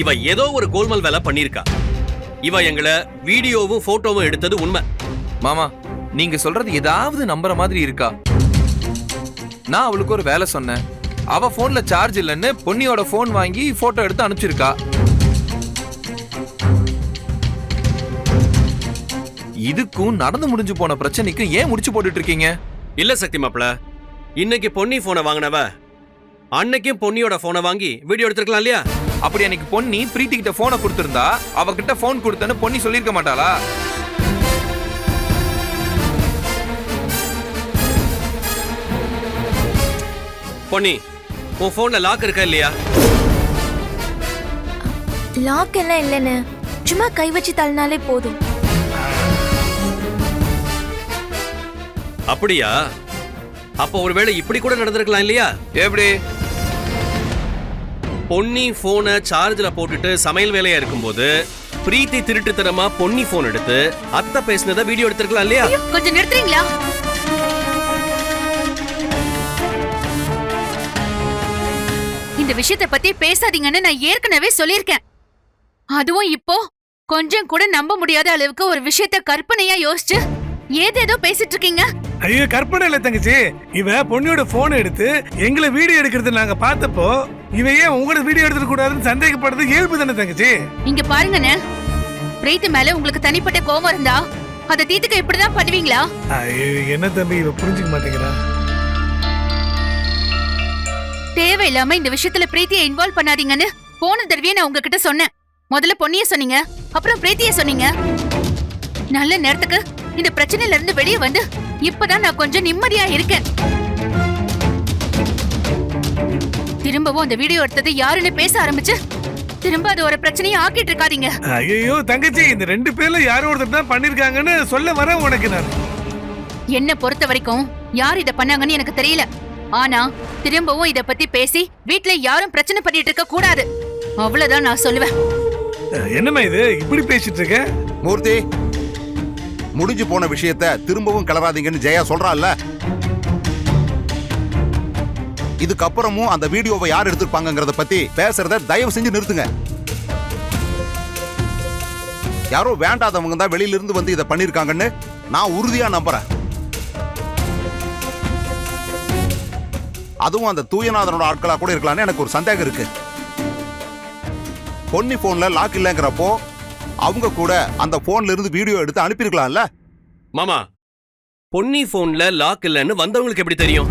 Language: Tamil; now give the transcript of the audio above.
இவ ஏதோ ஒரு கோல்மல் வேலை பண்ணிருக்கா இவ எங்களை வீடியோவும் போட்டோவும் எடுத்தது உண்மை. மாமா நீங்க சொல்றது ஏதாவது நம்புற மாதிரி இருக்கா? நான் அவளுக்கு ஒரு வேலை சொன்னேன். அவ போன்ல சார்ஜ் இல்லைன்னு பொன்னியோட போன் வாங்கி போட்டோ எடுத்து அனுப்பிச்சிருக்கா. இதுக்கும் நடந்து முடிஞ்சு போன பிரச்சனைக்கும் ஏன் முடிச்சு போட்டுட்டு இருக்கீங்க? இல்ல சக்தி மாப்பிள இன்னைக்கு பொன்னி போனை வாங்கினவ அன்னைக்கும் பொன்னியோட போனை வாங்கி வீடியோ எடுத்திருக்கலாம் இல்லையா? அப்படி அன்னைக்கு பொன்னி பிரீத்தி கிட்ட போனை கொடுத்திருந்தா அவகிட்ட போன் கொடுத்தேன்னு பொன்னி சொல்லியிருக்க மாட்டாளா? பொன்னி உன் போன்ல லாக் இருக்கா இல்லையா? லாக் எல்லாம் இல்லைன்னு சும்மா கை வச்சு தள்ளினாலே போதும். அப்படியா? அப்ப ஒருவேளை இப்படி கூட நடந்திருக்கலாம் இல்லையா? எப்படி? பொன்னி போனை சார்ஜில் போட்டுட்டு சமையல் வேலையா இருக்கும்போது பிரீத்தி திருட்டுத்தனமா பொன்னி போன் எடுத்து அத்தை பேசினதை வீடியோ எடுத்திருக்கலாம் இல்லையா? கொஞ்சம் நிறுத்துறீங்களா? இந்த விஷயத்தை பத்தி பேசாதீங்கன்னு நான் ஏற்கனவே சொல்லியிருக்கேன். அதுவும் இப்போ கொஞ்சம் கூட நம்ப முடியாத அளவுக்கு ஒரு விஷயத்த கற்பனையா யோசிச்சு ஏதேதோ பேசிட்டு இருக்கீங்க. ஐயோ கற்பனை இல்ல தங்கச்சி இவ பொண்ணியோட போன் எடுத்து எங்களை வீடியோ எடுக்கிறது நாங்க பார்த்தப்போ இவ ஏன் உங்களோட வீடியோ எடுத்துக்க கூடாதுன்னு சந்தேகப்படுறது இயல்பு தானே தங்கச்சி? இங்க பாருங்கண்ணே பிரீத்தி மேல உங்களுக்கு தனிப்பட்ட கோபம் இருந்தா அதை தீத்துக்க இப்படிதான் பண்ணுவீங்களா? என்ன தம்பி இவ புரிஞ்சுக்க மாட்டேங்கிறா. தேவையில்லாம இந்த விஷயத்துல பிரீத்தியை இன்வால்வ் பண்ணாதீங்கன்னு போன தடவையே நான் உங்ககிட்ட சொன்னேன். முதல்ல பொன்னிய சொன்னீங்க அப்புறம் பிரீத்திய சொன்னீங்க. நல்ல நேரத்துக்கு இந்த பிரச்சனையில இருந்து வெளியே வந்து இப்பதான் நான் கொஞ்சம் நிம்மதியா இருக்கேன். திரும்பவும் அந்த வீடியோ எடுத்தது யாருன்னு பேச ஆரம்பிச்சு திரும்ப அது ஒரு பிரச்சனையை ஆக்கிட்டு இருக்காதீங்க. ஐயோ தங்கச்சி இந்த ரெண்டு பேர்ல யாரோ ஒருத்தர் தான் பண்ணிருக்காங்கன்னு சொல்ல வரேன் உனக்கு நான். என்ன பொறுத்த வரைக்கும் யார் இத பண்ணாங்கன்னு எனக்கு தெரியல. ஆனா திரும்பவும் இத பத்தி பேசி வீட்ல யாரும் பிரச்சனை பண்ணிட்டு இருக்க கூடாது. அவ்வளவுதான் நான் சொல்லுவேன். என்னம்மா இது? இப்படி பேசிட்டு இருக்க? மூர்த்தி முடிஞ்சு போன விஷயத்த திரும்பவும் கிளறாதீங்கன்னு ஜெயா சொல்றாள்ல இதுக்கப்புறமும் அந்த வீடியோவை யார் எடுத்திருப்பாங்கிறத பத்தி பேசுறத தயவு செஞ்சு நிறுத்துங்க. யாரோ வேண்டாதவங்க தான் வெளியில இருந்து வந்து இதை பண்ணிருக்காங்கன்னு நான் உறுதியா நம்புறேன். அதுவும் அந்த தூயநாதனோட ஆட்களா கூட இருக்கலாம்னு எனக்கு ஒரு சந்தேகம் இருக்கு. பொன்னி போன்ல லாக் இல்லைங்கிறப்போ அவங்க கூட அந்த போன்ல இருந்து வீடியோ எடுத்து அனுப்பியிருக்கலாம்ல? மாமா பொன்னி போன்ல லாக் இல்லைன்னு வந்தவங்களுக்கு எப்படி தெரியும்?